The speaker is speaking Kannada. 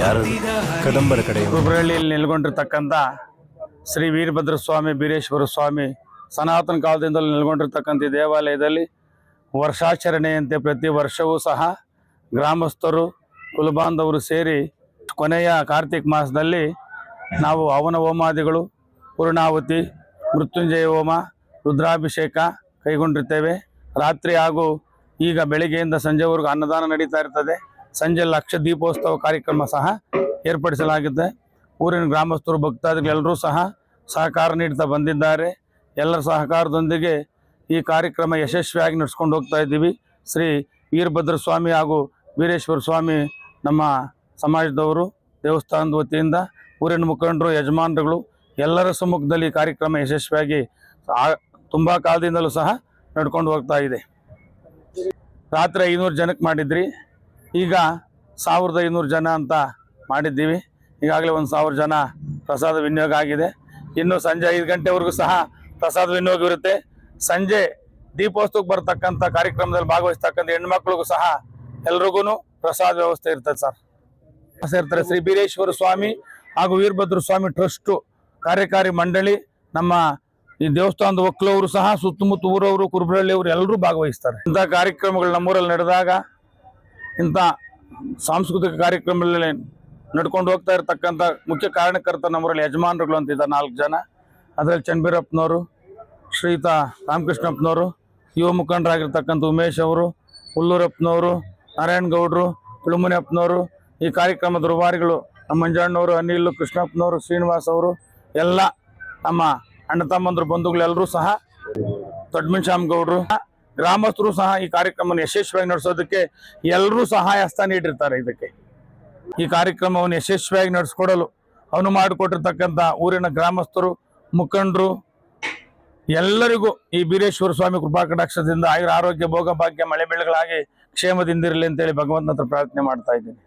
ಯಾರು? ಕದಂಬರ ಕಡೆ ಹುಬ್ಬಳ್ಳಿಯಲ್ಲಿ ನೆಲೆಗೊಂಡಿರ್ತಕ್ಕಂಥ ಶ್ರೀ ವೀರಭದ್ರ ಸ್ವಾಮಿ ಬೀರೇಶ್ವರ ಸ್ವಾಮಿ ಸನಾತನ ಕಾಲದಿಂದಲೂ ನೆಲೆಗೊಂಡಿರ್ತಕ್ಕಂಥ ದೇವಾಲಯದಲ್ಲಿ ವರ್ಷಾಚರಣೆಯಂತೆ ಪ್ರತಿ ವರ್ಷವೂ ಸಹ ಗ್ರಾಮಸ್ಥರು ಕುಲಬಾಂಧವರು ಸೇರಿ ಕೊನೆಯ ಕಾರ್ತಿಕ್ ಮಾಸದಲ್ಲಿ ನಾವು ಹವನ ಹೋಮಾದಿಗಳು ಪೂರ್ಣಾಹುತಿ ಮೃತ್ಯುಂಜಯ ಹೋಮ ರುದ್ರಾಭಿಷೇಕ ಕೈಗೊಂಡಿರ್ತೇವೆ. ರಾತ್ರಿ ಹಾಗೂ ಈಗ ಬೆಳಿಗ್ಗೆಯಿಂದ ಸಂಜೆವರೆಗೂ ಅನ್ನದಾನ ನಡೀತಾ ಇರ್ತದೆ. ಸಂಜೆ ಲಕ್ಷ ದೀಪೋತ್ಸವ ಕಾರ್ಯಕ್ರಮ ಸಹ ಏರ್ಪಡಿಸಲಾಗಿದೆ ಊರಿನ ಗ್ರಾಮಸ್ಥರು, ಭಕ್ತಾದಿಗಳೆಲ್ಲರೂ ಸಹ ಸಹಕಾರ ನೀಡ್ತಾ ಬಂದಿದ್ದಾರೆ. ಎಲ್ಲರ ಸಹಕಾರದೊಂದಿಗೆ ಈ ಕಾರ್ಯಕ್ರಮ ಯಶಸ್ವಿಯಾಗಿ ನಡೆಸ್ಕೊಂಡು ಹೋಗ್ತಾ ಇದ್ದೀವಿ. ಶ್ರೀ ವೀರಭದ್ರ ಸ್ವಾಮಿ ಹಾಗೂ ವೀರೇಶ್ವರ ಸ್ವಾಮಿ ನಮ್ಮ ಸಮಾಜದವರು, ದೇವಸ್ಥಾನದ ವತಿಯಿಂದ ಊರಿನ ಮುಖಂಡರು, ಯಜಮಾನರುಗಳು ಎಲ್ಲರ ಸಮ್ಮುಖದಲ್ಲಿ ಕಾರ್ಯಕ್ರಮ ಯಶಸ್ವಿಯಾಗಿ ತುಂಬಾ ಕಾಲದಿಂದಲೂ ಸಹ ನಡ್ಕೊಂಡು ಹೋಗ್ತಾ ಇದೆ. ರಾತ್ರಿ ಐನೂರು ಜನಕ್ಕೆ ಮಾಡಿದ್ರಿ. ಈಗ ಸಾವಿರದ ಐನೂರು ಜನ ಅಂತ ಮಾಡಿದ್ದೀವಿ. ಈಗಾಗಲೇ ಒಂದು ಸಾವಿರ ಜನ ಪ್ರಸಾದ ವಿನಿಯೋಗ ಆಗಿದೆ. ಇನ್ನು ಸಂಜೆ ಐದು ಗಂಟೆವರೆಗೂ ಸಹ ಪ್ರಸಾದ ವಿನಿಯೋಗ ಇರುತ್ತೆ. ಸಂಜೆ ದೀಪೋತ್ಸವಕ್ಕೆ ಬರ್ತಕ್ಕಂಥ ಕಾರ್ಯಕ್ರಮದಲ್ಲಿ ಭಾಗವಹಿಸ್ತಕ್ಕಂಥ ಹೆಣ್ಮಕ್ಳಿಗೂ ಸಹ ಎಲ್ರಿಗೂ ಪ್ರಸಾದ ವ್ಯವಸ್ಥೆ ಇರ್ತದೆ ಸರ್. ಸೇರ್ತಾರೆ ಶ್ರೀ ಬೀರೇಶ್ವರ ಸ್ವಾಮಿ ಹಾಗೂ ವೀರಭದ್ರ ಸ್ವಾಮಿ ಟ್ರಸ್ಟು ಕಾರ್ಯಕಾರಿ ಮಂಡಳಿ, ನಮ್ಮ ಈ ದೇವಸ್ಥಾನದ ಒಕ್ಕಲವರು ಸಹ ಸುತ್ತಮುತ್ತ ಊರವರು, ಕುರುಬರಳ್ಳಿಯವರು ಎಲ್ಲರೂ ಭಾಗವಹಿಸ್ತಾರೆ. ಇಂಥ ಕಾರ್ಯಕ್ರಮಗಳು ನಮ್ಮೂರಲ್ಲಿ ನಡೆದಾಗ ಇಂಥ ಸಾಂಸ್ಕೃತಿಕ ಕಾರ್ಯಕ್ರಮಗಳಲ್ಲಿ ನಡ್ಕೊಂಡು ಹೋಗ್ತಾ ಇರತಕ್ಕಂಥ ಮುಖ್ಯ ಕಾರಣಕರ್ತ ನಮ್ಮರಲ್ಲಿ ಯಜಮಾನರುಗಳು ಅಂತ ಇದ್ದಾರೆ ನಾಲ್ಕು ಜನ. ಅದರಲ್ಲಿ ಚನ್ನಬೀರಪ್ಪನವರು ಶ್ರೀಯುತ ರಾಮಕೃಷ್ಣಪ್ಪನವರು, ಯುವ ಮುಖಂಡರಾಗಿರ್ತಕ್ಕಂಥ ಉಮೇಶ್ ಅವರು, ಹುಲ್ಲೂರಪ್ಪನವರು, ನಾರಾಯಣ ಗೌಡ್ರು, ತುಳುಮುನಿಯಪ್ಪನವರು, ಈ ಕಾರ್ಯಕ್ರಮದ ರುವಾರಿಗಳು ನಮ್ಮ ಮಂಜಣ್ಣವರು, ಅನಿಲ್ ಕೃಷ್ಣಪ್ಪನವರು, ಶ್ರೀನಿವಾಸ್ ಅವರು, ಎಲ್ಲ ನಮ್ಮ ಅಣ್ಣ ತಮ್ಮಂದ್ರ ಬಂಧುಗಳೆಲ್ಲರೂ ಸಹ ದೊಡ್ಡಮನ್ ಗೌಡ್ರು ಗ್ರಾಮಸ್ಥರು ಸಹ ಈ ಕಾರ್ಯಕ್ರಮವನ್ನು ಯಶಸ್ವಿಯಾಗಿ ನಡೆಸೋದಕ್ಕೆ ಎಲ್ಲರೂ ಸಹಾಯ ಹಸ್ತ ನೀಡಿರ್ತಾರೆ ಇದಕ್ಕೆ. ಈ ಕಾರ್ಯಕ್ರಮವನ್ನು ಯಶಸ್ವಿಯಾಗಿ ನಡೆಸ್ಕೊಡಲು ಅವನು ಮಾಡಿಕೊಟ್ಟಿರ್ತಕ್ಕಂಥ ಊರಿನ ಗ್ರಾಮಸ್ಥರು, ಮುಖಂಡರು, ಎಲ್ಲರಿಗೂ ಈ ಬೀರೇಶ್ವರ ಸ್ವಾಮಿ ಕೃಪಾ ಕಟಾಕ್ಷದಿಂದ ಆಯುರ ಆರೋಗ್ಯ ಭೋಗ ಭಾಗ್ಯ ಮಳೆ ಬೆಳೆಗಳಾಗಿ ಕ್ಷೇಮದಿಂದಿರಲಿ ಅಂತೇಳಿ ಭಗವಂತನ ಹತ್ರ ಪ್ರಾರ್ಥನೆ ಮಾಡ್ತಾ ಇದ್ದೀನಿ.